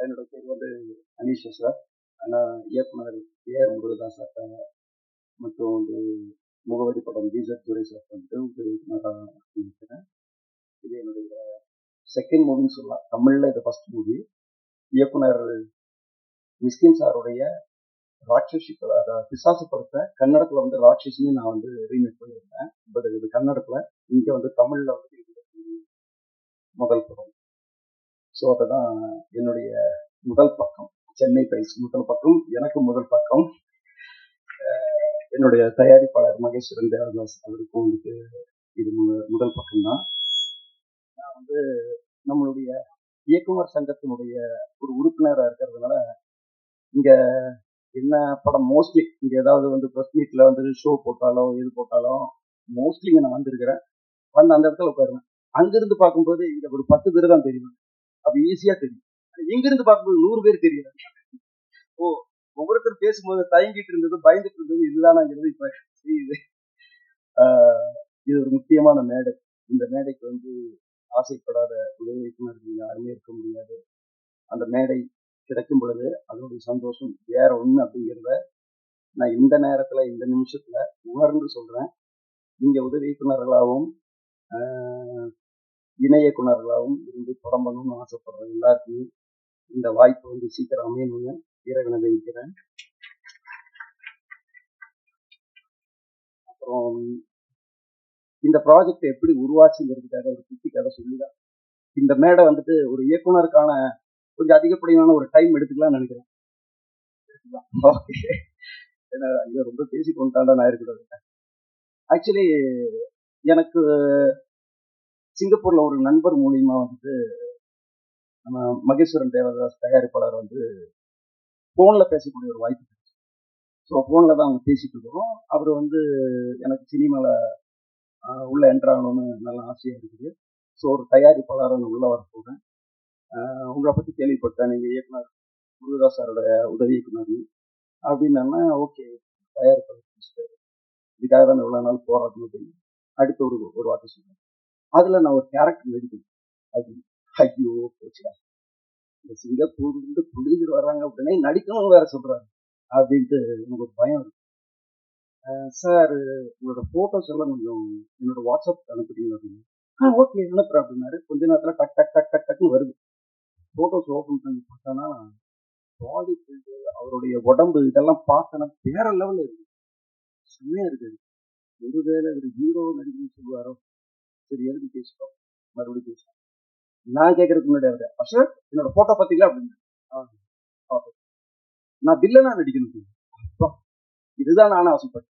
என்னோட பேர் வந்து அனீஷ் சார். ஆனால் இயக்குனர் ஏஆர் முருகதாஸ் சார் மற்றும் வந்து முகவரி படம் டீசர் துரை சார் வந்துட்டு ஒரு இயக்குனராக இருக்கிறேன் இது என்னுடைய செகண்ட் மூவின்னு சொல்லலாம். தமிழில் இது ஃபஸ்ட் மூவி இயக்குனர் மிஸ்கின் சாருடைய ராட்சசி அதாவது பிசாசு படத்தை கன்னடத்தில் வந்து ராட்சசின்னு நான் வந்து ரீமேக் பண்ணியிருந்தேன். பட் இது கன்னடத்தில் இங்கே வந்து தமிழில் வந்து முதல் படம். ஸோ அதுதான் என்னுடைய முதல் பக்கம். சென்னை டைம்ஸ் முதல் பக்கம் எனக்கு முதல் பக்கம். அஹ் என்னுடைய தயாரிப்பாளர் மகேஸ்வரன் தேவதாஸ் அவருக்கும் வந்துட்டு இது முதல் பக்கம் தான் நான் வந்து நம்மளுடைய இயக்குனர் சங்கத்தினுடைய ஒரு உறுப்பினராக இருக்கிறதுனால இங்க என்ன படம் மோஸ்ட்லி இங்க ஏதாவது வந்து ப்ரெஸ் மீட்ல வந்து ஷோ போட்டாலோ இது போட்டாலோ மோஸ்ட்லி இங்க நான் வந்திருக்கிறேன். வந்து அந்த இடத்துல உட்காருவேன். அங்கிருந்து பார்க்கும்போது இங்க ஒரு பத்து பேர் தான் தெரியும். அப்ப ஈஸியா தெரியும். இங்கிருந்து பார்க்கும்போது நூறு பேர் தெரியும். ஓ ஒவ்வொருத்தர் பேசும்போது தயங்கிட்டு இருந்தது பயந்துட்டு இருந்தது இதுதானாங்கிறது இப்ப தெரியுது. ஆஹ் இது ஒரு முக்கியமான மேடை. இந்த மேடைக்கு வந்து ஆசைப்படாத உதவி இயக்குனர்கள் யாருமே இருக்க முடியாது. அந்த மேடை கிடைக்கும் பொழுது அதனுடைய சந்தோஷம் வேற ஒண்ணு அப்படிங்கிறத நான் இந்த நேரத்துல இந்த நிமிஷத்துல உணர்ந்து சொல்றேன். இங்க உதவி இயக்குநர்களாகவும் ஆஹ் இணையக்குணர்களாகவும் இருந்து படம் பண்ணணும்னு ஆசைப்படுற எல்லாருக்குமே. இந்த வாய்ப்பு வந்து சீக்கிரம் அமையணும்னு இறைவனை வைக்கிறேன் அப்புறம் இந்த ப்ராஜெக்ட் எப்படி உருவாச்சுங்கிறதுக்காக ஒரு குட்டி கதை சொல்லிதான் இந்த மேடை வந்துட்டு ஒரு இயக்குனருக்கான கொஞ்சம் அதிகப்படியான ஒரு டைம் எடுத்துக்கலாம்னு நினைக்கிறேன். ஓகே ஏன்னா ஐயோ ரொம்ப பேசி கொண்டாண்டா நான் இருக்கிறது ஆக்சுவலி எனக்கு சிங்கப்பூர்ல ஒரு நண்பர் மூலியமா வந்து நம்ம மகேஸ்வரன் தேவதாஸ் தயாரிப்பாளர் வந்து போன்ல பேசக்கூடிய ஒரு வாய்ப்பு கிடைச்சு. ஸோ போன்ல தான் அவங்க பேசிட்டு இருக்கிறோம். அவர் வந்து எனக்கு சினிமால உள்ள என்ட்ராகணும்னு நல்ல ஆசையா இருக்குது. ஸோ ஒரு தயாரிப்பாளர் நான் உள்ள வர போறேன். உங்களை பத்தி கேள்விப்பட்டேன். நீங்க இயக்குனர் முருகதாஸ் சாரோட உதவி இயக்குனர் அப்படின்னா ஓகே தயாரிப்பாளர் இதுக்காக தான் இவ்வளவு நாள் போராட்டம் அப்படின்னு அடுத்து ஒரு ஒரு வார்த்தை சொல்றேன். அதுல நான் ஒரு கேரக்டர் நடிக்கணும் அது ஐயோ போச்சுடா. இந்த சிங்கப்பூர் இருந்து புரிஞ்சுட்டு வர்றாங்க உடனே நடிக்கணும் வேற சொல்றாரு. அப்படின்ட்டு எனக்கு ஒரு பயம் இருக்கு. சார் உங்களோட போட்டோஸ் எல்லாம் கொஞ்சம் என்னோட வாட்ஸ்அப் அனுப்புறீங்க அப்படின்னு. ஆ ஓகே அனுப்புறேன் அப்படின்னாரு. கொஞ்ச நேரத்தில் டக் டக் டக் டக் டக்னு வருது. போட்டோஸ் ஓப்பன் பண்ணி பார்த்தானா பாடி பில்டு அவருடைய உடம்பு இதெல்லாம் பார்த்தனா வேற லெவலில் இருக்கு. செம்மையாக இருக்குது ஒருவேளை ஒரு ஹீரோ நடிகன்னு சொல்லுவாரோ? சரி எழுதி பேசுறோம் மறுபடியும் பேசுறோம் நான் கேட்கறதுக்கு முன்னாடி அவரு அசோக் என்னோட போட்டோ பாத்தீங்களா அப்படின்னு. நான் வில்லனா நடிக்கணும் இதுதான் நானும் ஆசைப்பட்டேன்.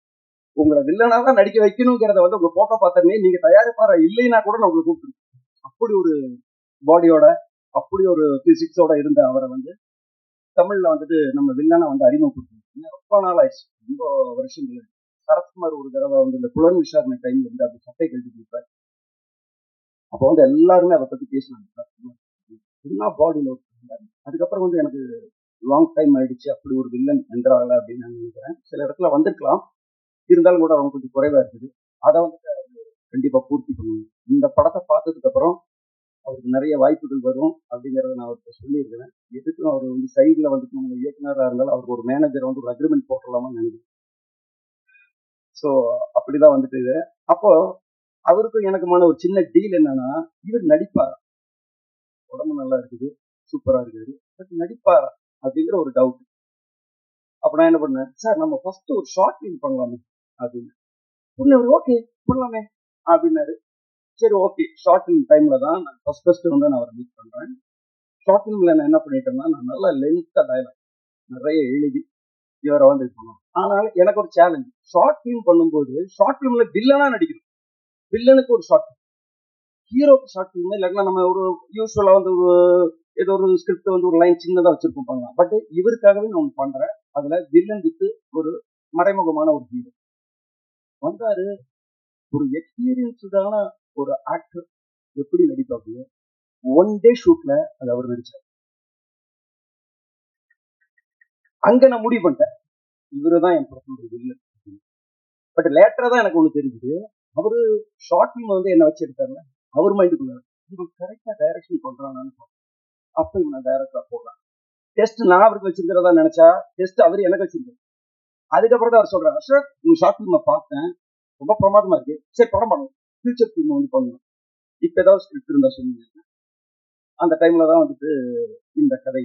உங்களை வில்லனா தான் நடிக்க வைக்கணுங்கிறத வந்து உங்க போட்டோ பார்த்தனே நீங்க தயாரிப்பார இல்லைன்னா கூட நான் உங்களை கூப்பிட்டு அப்படி ஒரு பாடியோட அப்படி ஒரு பிசிக்ஸோட இருந்த அவரை வந்து தமிழ்ல வந்துட்டு நம்ம வில்லனா வந்து அறிமுகப்படுத்தணும் ரொம்ப நாள் ஆயிடுச்சு. ரொம்ப வருஷங்கள் சரத்குமார் ஒரு தடவை வந்து இந்த புலன் விசாரணை டைம்ல இருந்து அப்படி சட்டை கழிச்சு கொடுப்பாரு அப்போ வந்து எல்லாருமே அதை பத்தி பேசினாங்க. என்ன பாடியில் இருந்தாரு அதுக்கப்புறம் வந்து எனக்கு லாங் டைம் ஆயிடுச்சு. அப்படி ஒரு வில்லன் என்றால அப்படின்னு நான் நினைக்கிறேன். சில இடத்துல வந்திருக்கலாம். இருந்தாலும் கூட அவங்க கொஞ்சம் குறைவா இருக்குது. அதை வந்து கண்டிப்பா பூர்த்தி பண்ணுவோம் இந்த படத்தை பார்த்ததுக்கு அப்புறம் அவருக்கு நிறைய வாய்ப்புகள் வரும் அப்படிங்கறத நான் அவர்கிட்ட சொல்லியிருக்கிறேன். எதுக்கும் அவர் வந்து சைடில் வந்துட்டு நம்ம இயக்குனராக இருந்தாலும் அவருக்கு ஒரு மேனேஜர் வந்து ஒரு அக்ரிமெண்ட் போட்டுடலாமான்னு நினைக்கிறேன். ஸோ அப்படிதான் வந்துட்டு இது. அப்போ அவருக்கும் எனக்குமான ஒரு சின்ன டீல் என்னன்னா இவர் நடிப்பார்? உடம்பு நல்லா இருக்குது சூப்பரா இருக்குது பட் நடிப்பாரா? அப்படிங்கிற ஒரு டவுட் அப்ப நான் என்ன பண்ணேன்? சார் நம்ம ஃபர்ஸ்ட் ஒரு ஷார்ட் ஃபிலிம் பண்ணலாமே அப்படின்னு. உடனே ஓகே பண்ணலாமே அப்படின்னாரு. சரி ஓகே ஷார்ட் ஃபிலிம் டைம்ல தான் நான் ஃபர்ஸ்ட் ஃபர்ஸ்ட் வந்து நான் அவரை மீட் பண்றேன். ஷார்ட் ஃபிலிம்ல நான் என்ன பண்ணிட்டேன்னா நான் நல்லா லென்த்தா டயலாக் நிறைய எழுதி இவரை வந்து இது பண்ணுவோம் ஆனால் எனக்கு ஒரு சேலஞ்ச் ஷார்ட் ஃபிலிம் பண்ணும்போது ஷார்ட் ஃபிலிம்ல வில்லனா நடிக்கணும். வில்லனுக்கு ஒரு ஷார்ட் ஹீரோக்கு ஷார்ட் ஃபிலிம் இல்லைன்னா நம்ம ஒரு யூஸ்வலாக வந்து ஒரு ஏதோ ஒரு ஸ்கிரிப்ட் வந்து ஒரு லைன் சின்னதா வச்சிருப்போம் பண்ணலாம் பட் இவருக்காகவே நான் ஒண்ணு பண்றேன். அதுல வில்லன் வித்து ஒரு மறைமுகமான ஒரு ஹீரோ வந்தாரு. ஒரு எக்ஸ்பீரியன்ஸ்டான ஒரு ஆக்டர் எப்படி நடிப்பாங்க ஒன் டே ஷூட்ல அது அவர் நடிச்சார். அங்க நான் முடிவு பண்ணிட்டேன். இவருதான் என் படத்தோட வில்லன் பட் லேட்டரா தான் எனக்கு ஒண்ணு தெரிஞ்சுது. அவரு ஷார்ட் ஃபிலிம் வந்து என்ன வச்சு எடுத்தாருல அவர் மைண்டுக்குள்ள இவன் கரெக்டா டைரக்ஷன் பண்றானான்னு அப்ப இவனை டைரக்டா போடுறான். டெஸ்ட் நான் அவருக்கு வச்சிருக்கிறதா நினைச்சா டெஸ்ட் அவர் எனக்கு வச்சிருக்காரு. அதுக்கப்புறம் தான் அவர் சொல்றாரு அசோக் உங்க ஷார்ட் ஃபிலிமை பார்த்தேன். ரொம்ப பிரமாதமா இருக்கு. சரி படம் பண்ணுவோம் ஃபியூச்சர் ஃபிலிம் வந்து பண்ணணும் இப்ப ஏதாவது ஸ்கிரிப்ட் இருந்தா சொல்லுங்க. அந்த டைம்ல தான் வந்துட்டு இந்த கதை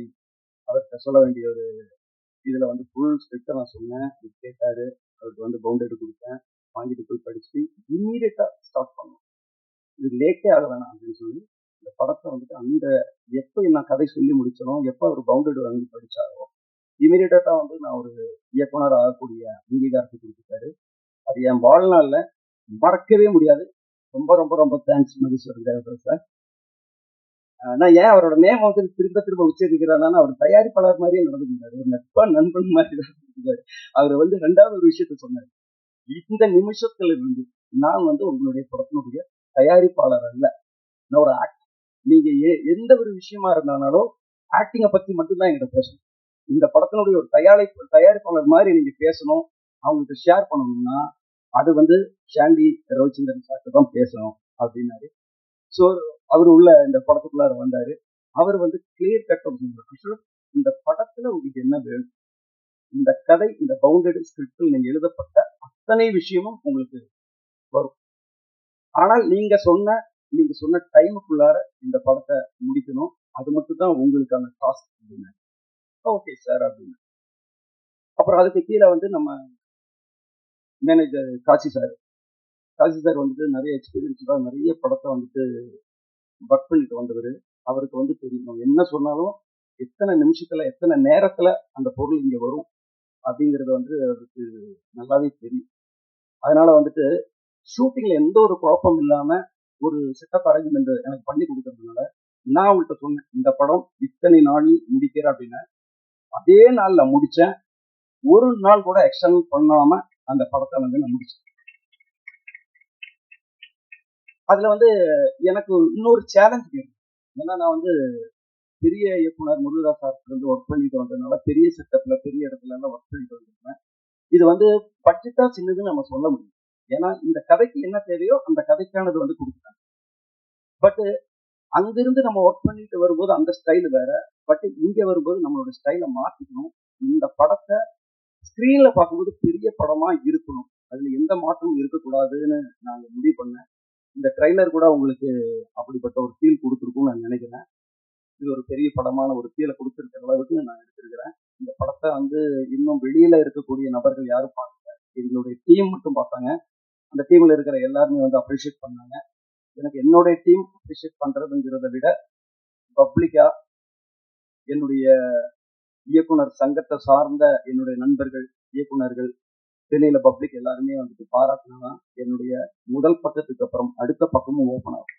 அவர்கிட்ட சொல்ல வேண்டிய ஒரு இதுல வந்து ஃபுல் ஸ்கிரிப்டை நான் சொன்னேன். கேட்டாரு. அவருக்கு வந்து பவுண்டரி கொடுத்தேன். வாங்கிட்டு போய் படிச்சுட்டு இம்மீடியட்டா ஸ்டார்ட் பண்ணும் இது லேட்டே ஆக வேணாம் அப்படின்னு சொல்லி இந்த படத்தை வந்துட்டு அந்த எப்போ நான் கதை சொல்லி முடிச்சனோ எப்போ அவர் பவுண்டட் வாங்கி படிச்சாரோ இமீடியட்டா வந்து நான் ஒரு இயக்குனர் ஆகக்கூடிய அங்கீகாரத்தை கொடுத்துட்டாரு. அது என் வாழ்நாள்ல மறக்கவே முடியாது. ரொம்ப ரொம்ப ரொம்ப தேங்க்ஸ் மகேஸ்வரன் தேவதர் சார். நான் ஏன் அவரோட நேம் வந்து திரும்ப திரும்ப உச்சரிக்கிறேன்னா அவர் தயாரிப்பாளர் மாதிரியே நடந்துக்கிறாரு ஒரு நட்பா நண்பன் மாதிரி நடந்துக்கிறாரு அவர் வந்து ரெண்டாவது ஒரு விஷயத்த சொன்னார். இந்த நிமிஷத்துல இருந்து நான் வந்து உங்களுடைய படத்தினுடைய தயாரிப்பாளர் அல்ல. நான் ஒரு ஆக்ட் நீங்க எந்த ஒரு விஷயமா இருந்தாலும் ஆக்டிங்கை பத்தி மட்டும்தான் என்கிட்ட பேசணும். இந்த படத்தினுடைய ஒரு தயாரிப்பு தயாரிப்பாளர் மாதிரி நீங்க பேசணும். அவங்களுக்கு ஷேர் பண்ணணும்னா அது வந்து ஷாண்டி ரவிச்சந்திரன் சார்ட்டு தான் பேசணும் அப்படின்னாரு. ஸோ அவர் உள்ள இந்த படத்துக்குள்ளார வந்தாரு. அவர் வந்து கிளியர் கட் அப்படின்னு இந்த படத்துல உங்களுக்கு என்ன வேணும்? இந்த கதை இந்த பவுண்டட் ஸ்கிரிப்டில் நீங்க எழுதப்பட்ட அத்தனை விஷயமும் உங்களுக்கு வரும். ஆனால் நீங்க சொன்ன நீங்க சொன்ன டைமுக்குள்ளார இந்த படத்தை முடிக்கணும். அது மட்டும் தான் உங்களுக்கான டாஸ்க் அப்படின்னு. ஓகே சார் அப்படின்னு. அப்புறம் அதுக்கு கீழே வந்து நம்ம manager Kasi sir Kasi sir வந்துட்டு நிறைய எக்ஸ்பீரியன்ஸ் தான் நிறைய படத்தை வந்துட்டு ஒர்க் பண்ணிட்டு வந்தவர். அவருக்கு வந்து தெரியும். என்ன சொன்னாலும் எத்தனை நிமிஷத்துல எத்தனை நேரத்துல அந்த பொருள் இங்க வரும். அப்படிங்கிறது வந்து அவருக்கு நல்லாவே தெரியும். அதனால வந்துட்டு ஷூட்டிங்ல எந்த ஒரு குழப்பம் இல்லாம ஒரு செட்டப் அரேஞ்ச்மெண்ட் எனக்கு பண்ணி கொடுக்கறதுனால நான் அவங்கள்ட்ட சொன்னேன் இந்த படம் இத்தனை நாளில் முடிக்கிறேன் அப்படின்னு. அதே நாள்ல முடிச்சேன். ஒரு நாள் கூட எக்ஸ்டர்னல் பண்ணாம அந்த படத்தை வந்து நான் முடிச்சேன். அதுல வந்து எனக்கு இன்னொரு சேலஞ்ச் இருக்கு. ஏன்னா நான் வந்து பெரிய இயக்குனர் முருகதாஸ் சார் வந்து ஒர்க் பண்ணிட்டு வந்ததுனால பெரிய செட்டப்ல பெரிய இடத்துல எல்லாம் ஒர்க் பண்ணிட்டு வந்திருக்கேன் இது வந்து பட்ஜெட்டா சின்னதுன்னு நம்ம சொல்ல முடியும். ஏன்னா இந்த கதைக்கு என்ன தேவையோ அந்த கதைக்கானது வந்து கொடுக்குறாங்க பட்டு அங்கிருந்து நம்ம ஒர்க் பண்ணிட்டு வரும்போது அந்த ஸ்டைல் வேற. பட் இங்க வரும்போது நம்மளோட ஸ்டைலை மாத்திக்கணும். இந்த படத்தை ஸ்கிரீன்ல பார்க்கும்போது பெரிய படமா இருக்கணும். அதுல எந்த மாற்றமும் இருக்கக்கூடாதுன்னு நாங்க முடிவு பண்ணேன். இந்த ட்ரைலர் கூட உங்களுக்கு அப்படிப்பட்ட ஒரு ஃபீல் கொடுத்துருக்கும்னு நான் நினைக்கிறேன். இது ஒரு பெரிய படமான ஒரு ஃபீலை கொடுத்துருக்கிற அளவுக்கு நான் எடுத்திருக்கிறேன். இந்த படத்தை வந்து இன்னும் வெளியில இருக்கக்கூடிய நபர்கள் யாரும் பார்க்கல. எங்களுடைய டீம் மட்டும் பார்த்தாங்க. அந்த டீம்ல இருக்கிற எல்லாருமே வந்து அப்ரிஷியேட் பண்ணாங்க. எனக்கு என்னுடைய டீம் அப்ரிஷியேட் பண்றதுங்கிறத விட பப்ளிக்கா என்னுடைய இயக்குனர் சங்கத்தை சார்ந்த என்னுடைய நண்பர்கள் இயக்குனர்கள் சென்னையில பப்ளிக் எல்லாருமே வந்துட்டு பாராட்டினா என்னுடைய முதல் பக்கத்துக்கு அப்புறம் அடுத்த பக்கமும் ஓப்பன் ஆகும்.